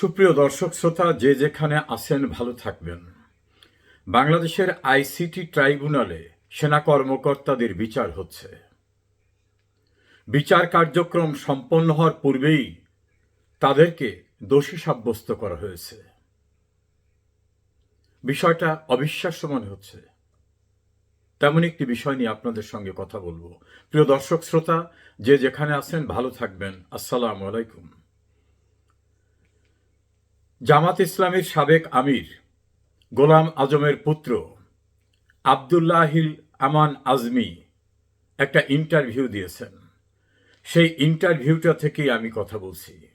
সুপ্রিয় দর্শক, শ্রোতা, যে যেখানে আছেন ভালো থাকবেন। বাংলাদেশের আইসিটি ট্রাইব্যুনালে সেনা কর্মকর্তাদের বিচার হচ্ছে। বিচার কার্যক্রম সম্পন্ন হওয়ার পূর্বেই তাদেরকে দোষী সাব্যস্ত করা হয়েছে। বিষয়টা অবিশ্বাস্য মনে হচ্ছে। তেমন একটি বিষয় নিয়ে আপনাদের সঙ্গে কথা বলব। প্রিয় দর্শক, শ্রোতা, যে যেখানে আছেন ভালো থাকবেন। আসসালামু আলাইকুম। জামাত ইসলামের সাবেক আমির, গোলাম আজমের পুত্র, আবদুল্লাহিল আমান আজমি একটা ইন্টারভিউ দিয়েছেন। সেই ইন্টারভিউটা থেকেই আমি কথা বলছি।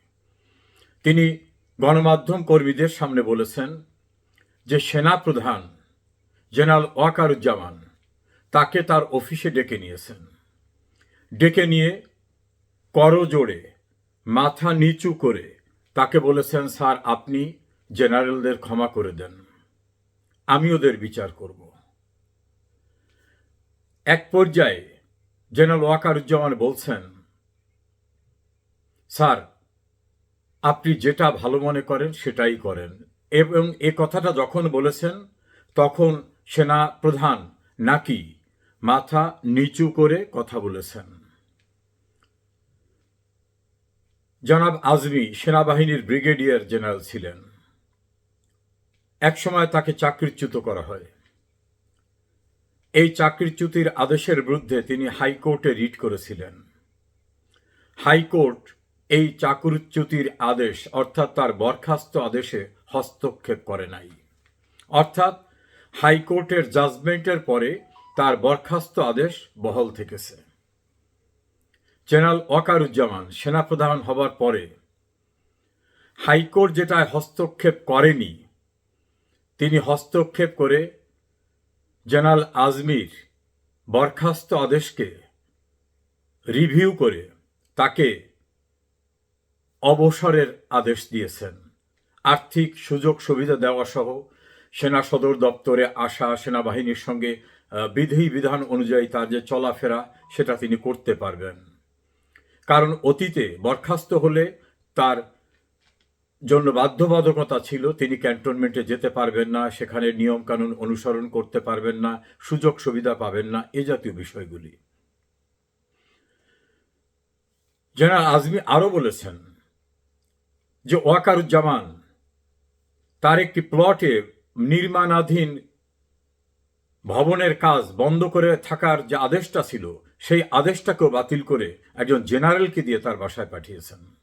তিনি গণমাধ্যম কর্মীদের সামনে বলেছেন যে সেনা প্রধান জেনারেল ওয়াকারুজ্জামান তাকে তার অফিসে ডেকে নিয়েছেন। ডেকে নিয়ে করজোড়ে মাথা নিচু করে তাকে বলেছেন, স্যার, আপনি জেনারেলদের ক্ষমা করে দেন। আমি ওদের বিচার করব। এক পর্যায়ে জেনারেল ওয়াকারুজ্জামান বলছেন, স্যার, আপনি যেটা ভালো মনে করেন সেটাই করেন। এবং এ কথাটা যখন বলেছেন, তখন সেনা প্রধান নাকি মাথা নিচু করে কথা বলেছেন। জনাব আজমি সেনাবাহিনীর ব্রিগেডিয়ার জেনারেল ছিলেন। একসময় তাকে চাকরিচ্যুত করা হয়। এই চাকরিচ্যুতির আদেশের বিরুদ্ধে তিনি হাইকোর্টে রিট করেছিলেন। হাইকোর্ট এই চাকরিচ্যুতির আদেশ, অর্থাৎ তার বরখাস্ত আদেশে হস্তক্ষেপ করে নাই। অর্থাৎ হাইকোর্টের জাজমেন্টের পরে তার বরখাস্ত আদেশ বহাল থেকেছে। জেনারেল ওয়াকারুজ্জামান সেনাপ্রধান হবার পরে হাইকোর্ট যেটা হস্তক্ষেপ করেনি, তিনি হস্তক্ষেপ করে জেনারেল আজমির বরখাস্ত আদেশকে রিভিউ করে তাকে অবসরের আদেশ দিয়েছেন। আর্থিক সুযোগ সুবিধা দেওয়া সহ সেনা সদর দপ্তরে আসা সেনাবাহিনীর সঙ্গে বিধি বিধান অনুযায়ী তার যে চলাফেরা, সেটা তিনি করতে পারবেন। কারণ অতীতে বরখাস্ত হলে তার জন্য বাধ্যবাধকতা ছিল, তিনি ক্যান্টনমেন্টে যেতে পারবেন না, সেখানে নিয়মকানুন অনুসরণ করতে পারবেন না, সুযোগ সুবিধা পাবেন না, এ জাতীয় বিষয়গুলি। জেনারেল আজমি আরও বলেছেন যে ওয়াকারুজ্জামান তার একটি প্লটে নির্মাণাধীন ভবনের কাজ বন্ধ করে থাকার যে আদেশটা ছিল সেই আদেশটাকেও বাতিল করে একজন জেনারেলকে দিয়ে তার বাসায় পাঠিয়েছেন।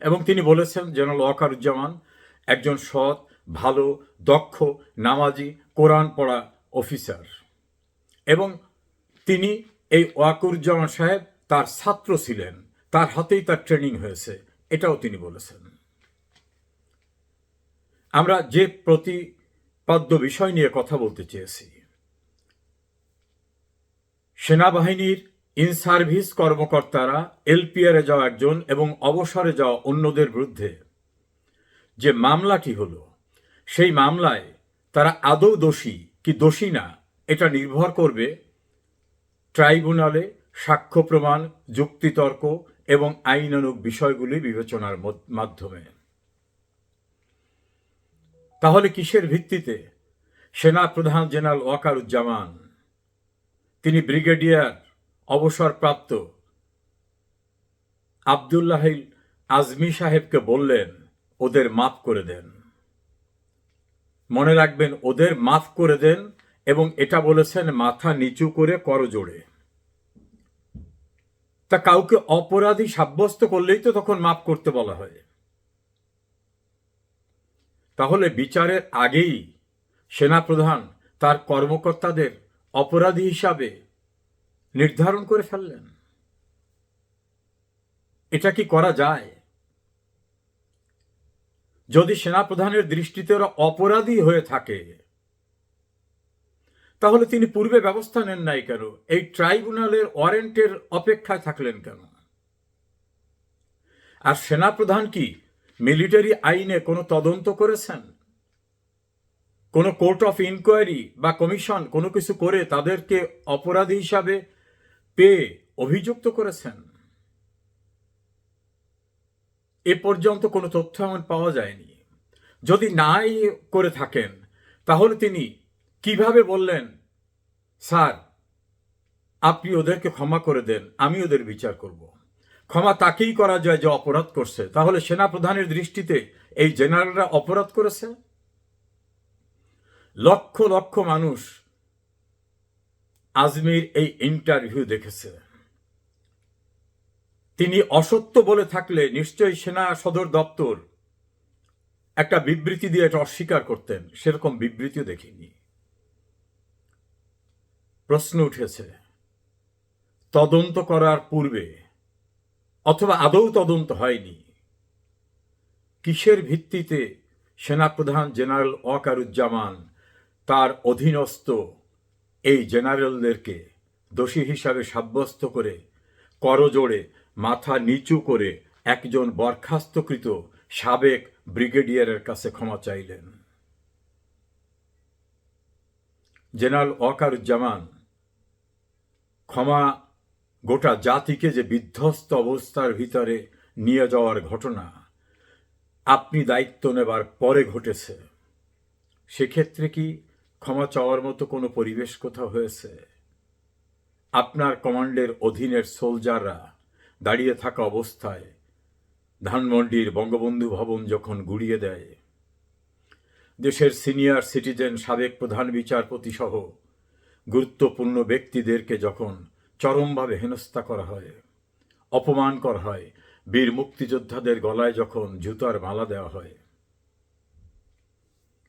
এবং তিনি বলেছেন, জেনারেল ওয়াকারুজ্জামান একজন সৎ, ভালো, দক্ষ, নামাজি, কোরআন পড়া অফিসার। এবং তিনি এই ওয়াকুরুজ্জামান সাহেব তার ছাত্র ছিলেন, তার হাতেই তার ট্রেনিং হয়েছে। এটাও তিনি বলেছেন। আমরা যে প্রতিপাদ্য বিষয় নিয়ে কথা বলতে চেয়েছি সেনাবাহিনীর ইন সার্ভিস কর্মকর্তারা এলপিআরে যাওয়া একজন এবং অবসরে যাওয়া অন্যদের বিরুদ্ধে যে মামলাটি হলো, সেই মামলায় তারা আদৌ দোষী কি দোষী না, এটা নির্ভর করবে ট্রাইব্যুনালে সাক্ষ্য প্রমাণ, যুক্তিতর্ক এবং আইনানুগ বিষয়গুলি বিবেচনার মাধ্যমে। তাহলে কিসের ভিত্তিতে সেনা প্রধান জেনারেল ওয়াকারুজ্জামান তিনি ব্রিগেডিয়ার অবসরপ্রাপ্ত। আবদুল্লাহিল আজমি সাহেবকে বললেন, ওদের মাফ করে দেন। মনে রাখবেন, ওদের মাফ করে দেন এবং এটা বলেছেন মাথা নিচু করে করজোড়ে। তা কাউকে অপরাধী সাব্যস্ত করলেই তো তখন মাফ করতে বলা হয়। তাহলে বিচারের আগেই সেনাপ্রধান তার কর্মকর্তাদের অপরাধী হিসাবে নির্ধারণ করে ফেললেন। এটা কি করা যায়? যদি সেনাপ্রধানের দৃষ্টিতে ওরা অপরাধী হয়ে থাকে, তাহলে তিনি পূর্বে ব্যবস্থা নেন নাই কেন? এই ট্রাইব্যুনালের ওয়ারেন্টের অপেক্ষায় থাকলেন কেন? আর সেনাপ্রধান কি মিলিটারি আইনে কোনো তদন্ত করেছেন? কোনো কোর্ট অফ ইনকোয়ারি বা কমিশন কোনো কিছু করে তাদেরকে অপরাধী হিসাবে পেয়ে অভিযুক্ত করেছেন? এ পর্যন্ত কোনো তথ্য এমন পাওয়া যায়নি। যদি নাই করে থাকেন, তাহলে তিনি কীভাবে বললেন, স্যার, আপনি ওদেরকে ক্ষমা করে দেন, আমি ওদের বিচার করব। ক্ষমা তাকেই করা যায় যে অপরাধ করছে। তাহলে সেনাপ্রধানের দৃষ্টিতে এই জেনারেলরা অপরাধ করেছে? লক্ষ লক্ষ মানুষ আজমির এই ইন্টারভিউ দেখেছে। তিনি অসত্য বলে থাকলে নিশ্চয়ই সেনা সদর দপ্তর একটা বিবৃতি দিয়ে এটা অস্বীকার করতেন। সেরকম বিবৃতিও দেখিনি। প্রশ্ন উঠেছে, তদন্ত করার পূর্বে অথবা আদৌ তদন্ত হয়নি, কিসের ভিত্তিতে সেনাপ্রধান জেনারেল ওয়াকারুজ্জামান তার অধীনস্থ এই জেনারেলদেরকে দোষী হিসাবে সাব্যস্ত করে করজোড়ে মাথা নিচু করে একজন বরখাস্তকৃত সাবেক ব্রিগেডিয়ারের কাছে ক্ষমা চাইলেন। জেনারেল ওয়াকারুজ্জামান ক্ষমা গোটা জাতিকে যে বিধ্বস্ত অবস্থার ভিতরে নিয়ে যাওয়ার ঘটনা আপনি দায়িত্ব নেবার পরে ঘটেছে। সেক্ষেত্রে কি ক্ষমা চাওয়ার মতো কোনো পরিবেশ কোথাও হয়েছে? আপনার কমান্ডের অধীনের সোলজাররা দাঁড়িয়ে থাকা অবস্থায় ধানমন্ডির বঙ্গবন্ধু ভবন যখন গুড়িয়ে দেয়, দেশের সিনিয়র সিটিজেন সাবেক প্রধান বিচারপতি সহ গুরুত্বপূর্ণ ব্যক্তিদেরকে যখন চরমভাবে হেনস্থা করা হয়, অপমান করা হয়, বীর মুক্তিযোদ্ধাদের গলায় যখন জুতার মালা দেওয়া হয়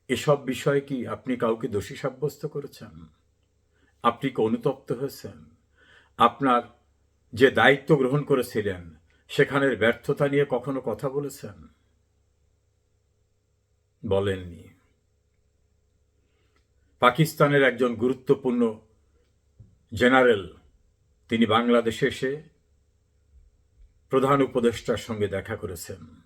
এসব বিষয়ে কি আপনি কাউকে দোষী সাব্যস্ত করেছেন? আপনি কি অনুতপ্ত হয়েছেন? আপনার যে দায়িত্ব গ্রহণ করেছিলেন, সেখানের ব্যর্থতা নিয়ে কখনো কথা বলেছেন? বলেননি। পাকিস্তানের একজন গুরুত্বপূর্ণ জেনারেল, তিনি বাংলাদেশে এসে প্রধান উপদেষ্টার সঙ্গে দেখা করেছেন।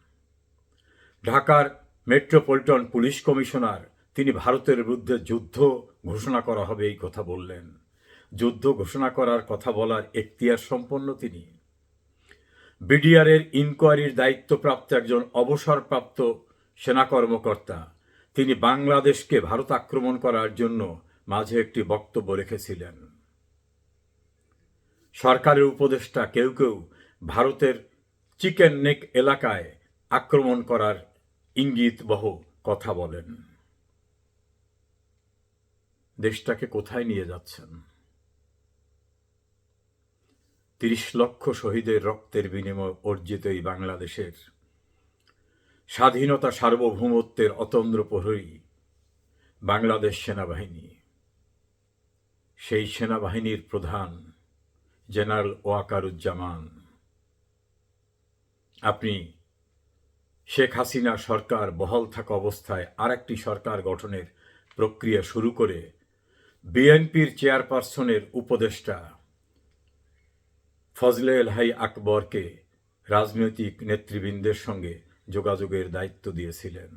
ঢাকার মেট্রোপলিটন পুলিশ কমিশনার, তিনি ভারতের বিরুদ্ধে যুদ্ধ ঘোষণা করা হবে এই কথা বললেন। যুদ্ধ ঘোষণা করার কথা বলার এখতিয়ার সম্পন্ন তিনি। বিডিআরের ইনকোয়ারির দায়িত্বপ্রাপ্ত একজন অবসরপ্রাপ্ত সেনা কর্মকর্তা, তিনি বাংলাদেশকে ভারত আক্রমণ করার জন্য মাঝে একটি বক্তব্য রেখেছিলেন। সরকারের উপদেষ্টা কেউ কেউ ভারতের চিকেন নেক এলাকায় আক্রমণ করার ইঙ্গিত বহ কথা বলেন। দেশটাকে কোথায় নিয়ে যাচ্ছেন? তিরিশ লক্ষ শহীদের রক্তের বিনিময় অর্জিত এই বাংলাদেশের স্বাধীনতা সার্বভৌমত্বের অতন্দ্র প্রহরী বাংলাদেশ সেনাবাহিনী। সেই সেনাবাহিনীর প্রধান জেনারেল ওয়াকারুজ্জামান। আপনি শেখ হাসিনা সরকার বহাল থাকা অবস্থায় আরেকটি সরকার গঠনের প্রক্রিয়া শুরু করে বিএনপির চেয়ারপারসনের উপদেষ্টা ফজলে এলহাই আকবরকে রাজনৈতিক নেতৃবৃন্দের সঙ্গে যোগাযোগের দায়িত্ব দিয়েছিলেন।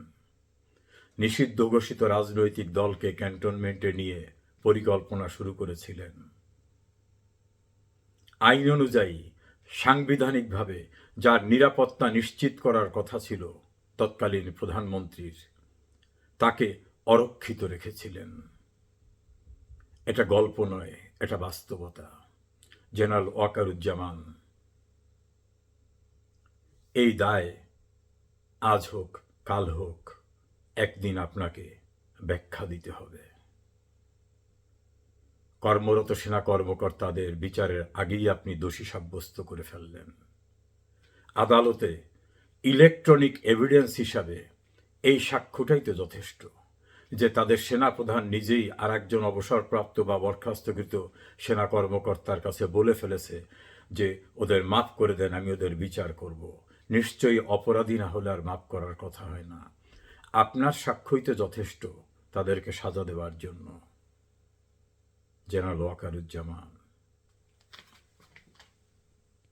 নিষিদ্ধ ঘোষিত রাজনৈতিক দলকে ক্যান্টনমেন্টে নিয়ে পরিকল্পনা শুরু করেছিলেন। আইন অনুযায়ী সাংবিধানিকভাবে যার নিরাপত্তা নিশ্চিত করার কথা ছিল তৎকালীন প্রধানমন্ত্রীর, তাকে অরক্ষিত রেখেছিলেন। এটা গল্প নয়, এটা বাস্তবতা। জেনারেল ওয়াকারুজ্জামান, এই দায় আজ হোক, কাল হোক, একদিন আপনাকে ব্যাখ্যা দিতে হবে। কর্মরত সেনা কর্মকর্তাদের বিচারের আগেই আপনি দোষী সাব্যস্ত করে ফেললেন। আদালতে ইলেকট্রনিক এভিডেন্স হিসাবে এই সাক্ষ্যটাই তো যথেষ্ট যে তাদের সেনাপ্রধান নিজেই আর একজন অবসরপ্রাপ্ত বা বরখাস্তকৃত সেনা কর্মকর্তার কাছে বলে ফেলেছে যে, ওদের মাফ করে দেন, আমি ওদের বিচার করব। নিশ্চয়ই অপরাধী না হলে আর মাফ করার কথা হয় না। আপনার সাক্ষ্যই তো যথেষ্ট তাদেরকে সাজা দেওয়ার জন্য। জেনারেল ওয়াকারুজ্জামান